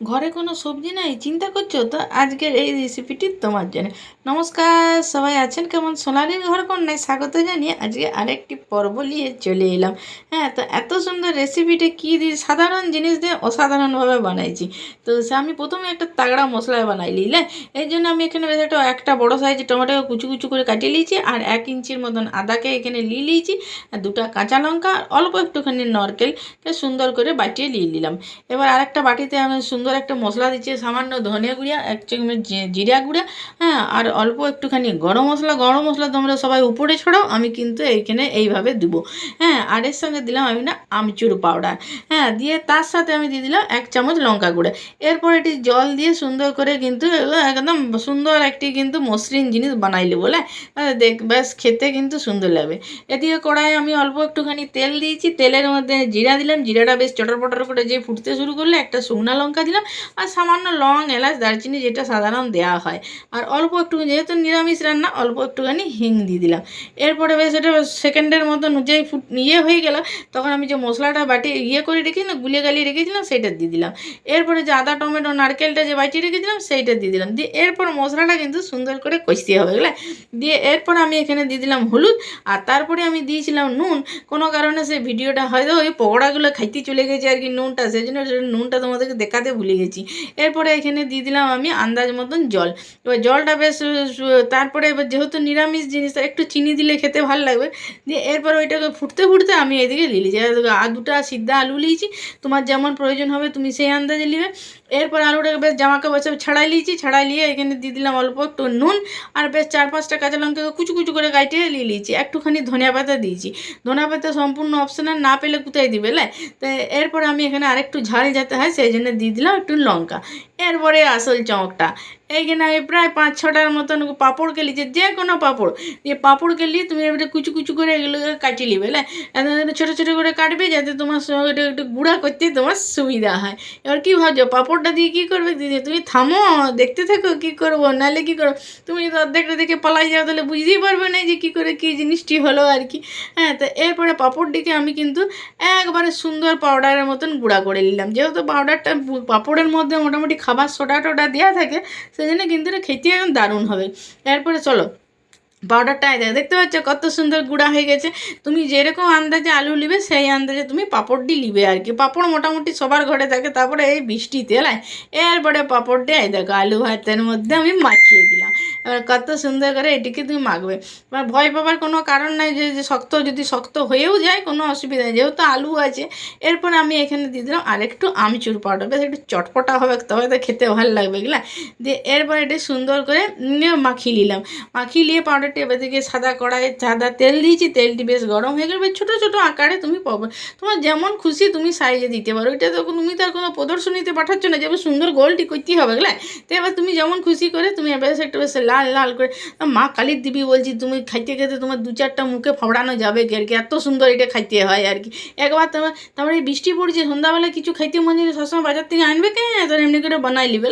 ঘরে কোনো সবজি নাই? চিন্তা করছ? তো আজকের এই রেসিপিটি তোমার জন্য। নমস্কার, সবাই আছেন কেমন? সোনালির ঘর কোন নাই স্বাগত জানিয়ে আজকে আরেকটি পর্ব নিয়ে চলে এলাম। হ্যাঁ তো এত সুন্দর রেসিপিটা কী দিয়ে সাধারণ জিনিস দিয়ে অসাধারণভাবে বানাইছি। তো সে আমি প্রথমে একটা তাগড়া মশলা বানাই নিলে এই জন্য আমি এখানে বেশ একটা একটা বড়ো সাইজের টমেটোকে কুচু কুচু করে কাটিয়ে নিয়েছি আর এক ইঞ্চির মতন আদাকে এখানে নিয়ে নিয়েছি আর দুটা কাঁচা লঙ্কা আর অল্প একটুখানি নরকেলকে সুন্দর করে বাটিয়ে নিয়ে নিলাম। এবার আরেকটা বাটিতে আমি সুন্দর একটা মশলা দিচ্ছে, সামান্য ধনিয়া গুঁড়া, এক চামচ জিরা গুঁড়া হ্যাঁ আর অল্প একটুখানি গরম মশলা। গরম মশলা তোমরা সবাই উপরে ছড়াও, আমি কিন্তু এইখানে এইভাবে দেবো। হ্যাঁ আর এর সঙ্গে দিলাম আমি না আমচুর পাউডার হ্যাঁ দিয়ে তার সাথে আমি দিয়ে দিলাম এক চামচ লঙ্কা গুঁড়া। এরপর এটি জল দিয়ে সুন্দর করে কিন্তু একদম সুন্দর একটি কিন্তু মসৃণ জিনিস বানাইলে বলে দেখ, ব্যাস, খেতে কিন্তু সুন্দর লাগবে এদিকে কড়াই আমি অল্প একটুখানি তেল দিয়েছি। তেলের মধ্যে জিরা দিলাম। জিরাটা বেশ চটর পটর করে যে ফুটতে শুরু করলে একটা শুকনা লঙ্কা দিলাম। আর সামান্য লং এলাচ, দারচিনি যেটা সাধারণ দেওয়া হয়। আর অল্প একটু যেহেতু নিরামিষ রান্না, অল্প একটুখানি হিং দিয়ে দিলাম। এরপরে বেশ, এটা সেকেন্ডের মতন যেই ফুট ইয়ে হয়ে গেল, তখন আমি যে মশলাটা বাটি ইয়ে করে রেখেছি না গুলিয়ে গালিয়ে রেখেছিলাম, সেটা দিয়ে দিলাম। এরপরে যে আদা, টমেটো, নারকেলটা যে বাটি রেখেছিলাম, সেইটা দিয়ে দিলাম। দিয়ে এরপর মশলাটা কিন্তু সুন্দর করে কষতে হবে, বুঝলে? দিয়ে এরপর আমি এখানে দিয়ে দিলাম হলুদ, আর তারপরে আমি দিয়েছিলাম নুন। কোনো কারণে সেই ভিডিওটা হয়তো ওই পকোড়াগুলো খাইতে চলে গেছে আর কি নুনটা, সেই জন্য নুনটা তোমাদেরকে দেখাতে ভুলে গেছি এরপরে এখানে দিয়ে দিলাম আমি আন্দাজ মতন জল। এবার জলটা বেশ, তারপরে এবার যেহেতু নিরামিষ জিনিস একটু চিনি দিলে খেতে ভালো লাগবে। দিয়ে এরপর ওইটাকে ফুটতে ফুটতে আমি এদিকে যে দুটা সিদ্ধা আলু লিয়েছি তোমার যেমন প্রয়োজন হবে তুমি সেই আন্দাজে নিবে এরপর আলুটাকে বেশ জামা কাপড় সব ছাড়াই লিয়েছি। ছাড়াই নিয়ে এখানে দিয়ে দিলাম অল্প একটু নুন। আর বেশ চার পাঁচটা কাঁচা লঙ্কাকে কুচু কুচু করে কাটিয়ে নিয়ে নিয়েছি একটুখানি ধনিয়া পাতা দিয়েছি। ধনিয়া পাতা সম্পূর্ণ অপশনাল না পেলে কোথায় দিবে, লে? তো এরপর আমি এখানে আরেকটু ঝাল যাতে হয়, সেই জন্য দিয়ে দিলাম একটু লঙ্কা। এরপরে আসল চমকটা। এইখানে আমি প্রায় পাঁচ ছটার মতন পাঁপড় কেলিছি যে যে কোনো পাঁপড়। দিয়ে পাঁপড় কেলি তুমি এবারে কুচু কুচু করে এগুলোকে কাটিয়ে নিবে লে ছোটো ছোটো করে কাটবে যাতে তোমার সঙ্গে একটু গুঁড়া করতে তোমার সুবিধা হয়। এবার কী ভাবছ, পাঁপড়টা দিয়ে কী করবে তুমি থামো, দেখতে থাকো কী করব, নাহলে কী করো তুমি যদি অর্ধেকটা দেখে পালাই যাও, তাহলে বুঝতেই পারবে না যে কী করে কী জিনিসটি হলো আর কি। হ্যাঁ তো এরপরে পাঁপড়টিকে আমি কিন্তু একবারে সুন্দর পাউডারের মতন গুঁড়া করে নিলাম। যেহেতু পাউডারটা পাঁপড়ের মধ্যে মোটামুটি খাবার সোডা টোডা দেওয়া থাকে সেই জন্য কিন্তু এটা খেতে দারুণ হবে। এরপরে চলো পাউডারটা আয় দেখতে পাচ্ছ কত সুন্দর গুঁড়া হয়ে গেছে। তুমি যেরকম আন্দাজে আলু নিবে, সেই আন্দাজে তুমি পাঁপড়টি নিবে আর কি। পাপড় মোটামুটি সবার ঘরে থাকে, তারপরে এই বৃষ্টিতে লাই এরপরে পাঁপড়টি এই দেখো, আলু ভাতের মধ্যে আমি মাখিয়ে দিলাম। এবার কত সুন্দর করে এটিকে তুমি মাখবে। এবার ভয় পাবার কোনো কারণ নাই যে শক্ত, যদি শক্ত হয়েও যায় কোনো অসুবিধা নেই। যেহেতু আলু আছে, এরপর আমি এখানে দিয়ে দিলাম আরেকটু আমচুর পাউডার বেশ একটু চটপটা হবে, তবে তো খেতে ভালো লাগবে এগুলা দিয়ে এরপর এটি সুন্দর করে মাখিয়ে নিলাম। মাখিয়ে নিয়ে পাউডারটি এবার থেকে সাদা কড়াইয়ে সাদা তেল দিয়েছি। তেলটি বেশ গরম হয়ে গেলে। ছোটো ছোটো আকারে তুমি পাবে। তোমার যেমন খুশি তুমি সাইজে দিতে পারো। এটা তো তুমি তার কোনো প্রদর্শনীতে পাঠাচ্ছ না যেমন সুন্দর গোলটি করতেই হবে, বুঝলে? তো এবার তুমি যেমন খুশি করে তুমি বেশ একটু বেশ লাল লাল করে মা কালীর দিবি বলছি তুমি খাইতে খেতে তোমার দু চারটা মুখে ফাবড়ানো যাবে কি আর কি? এত সুন্দর এটা খাইতে হয় আর কি। একবার তোমার তারপরে এই বৃষ্টি পড়ছে সন্ধ্যাবেলা কিছু খাইতে মন চাইলে সবসময় বাজার থেকে আনবে কে? তোর এমনি করে বানাই নিবে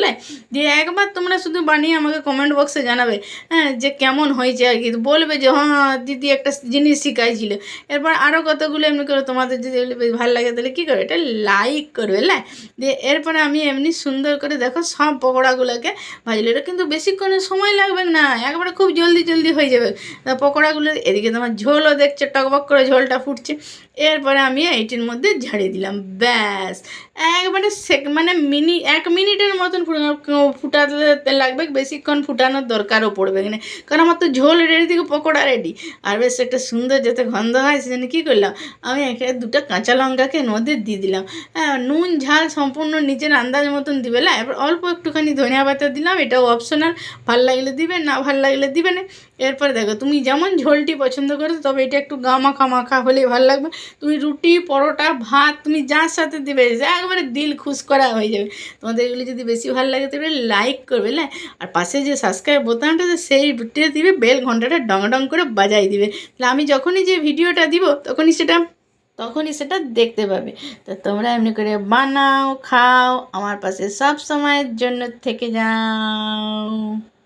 দিয়ে একবার তোমরা শুধু বানিয়ে আমাকে কমেন্ট বক্সে জানাবে হ্যাঁ যে কেমন হয়েছে আর কি। বলবে যে হ্যাঁ হ্যাঁ, দিদি একটা জিনিস শিখাইছিল। এরপর আরও কতগুলো এমনি করে তোমাদের যদি বেশ ভালো লাগে তাহলে কী করবে? এটা লাইক করবে লাই দিয়ে এরপরে আমি এমনি সুন্দর করে দেখো সব পকোড়াগুলোকে ভাজলে। এটা কিন্তু বেশিক্ষণের সময় লাগবে না, একবারে খুব জলদি জলদি হয়ে যাবে। পকোড়াগুলো, এদিকে তোমার ঝোলও দেখছে, টকবক করে ঝোলটা ফুটছে। এরপরে আমি এইটির মধ্যে ঝাড়িয়ে দিলাম, ব্যাস। একবারে সেক মানে মিনি, এক মিনিটের মতন ফুটাতে লাগবে, বেশিক্ষণ ফুটানোর দরকারও পড়বে না কারণ আমার তো ঝোল রেডি থেকে পকোড়া রেডি আর বেশ একটা সুন্দর যাতে গন্ধ হয়, সেজন্য কী করলাম, আমি এখানে দুটো কাঁচা লঙ্কাকে মধ্যে দিয়ে দিলাম। হ্যাঁ নুন, ঝাল সম্পূর্ণ নিজের আন্দাজ মতন দিবে না, এবার অল্প একটুখানি ধনিয়া পাতা দিলাম, এটাও অপশনাল ভালো লাগলে দিবে, না ভালো লাগলে দিবে না। এরপর দেখো, তুমি যেমন ঝোলটি পছন্দ করো, তবে এটা একটু গা মাখা মাখা হলেই ভালো লাগবে। তুমি রুটি, পরোটা, ভাত, তুমি যার সাথে দিবে একবারে দিল খুশ করা হয়ে যাবে। তোমাদের এগুলি যদি বেশি ভালো লাগে তবে লাইক করবে, না? আর পাশে যে সাবস্ক্রাইব বোতামটা সেইটা দিবে বেল ঘন্টাটা ডং ডং করে বাজাই দিবে। তাহলে আমি যখনই যে ভিডিওটা দিব, তখনই সেটা তখনই সেটা দেখতে পাবে। তো তোমরা এমনি করে বানাও, খাও, আমার পাশে সব সময়ের জন্য থেকে যাও।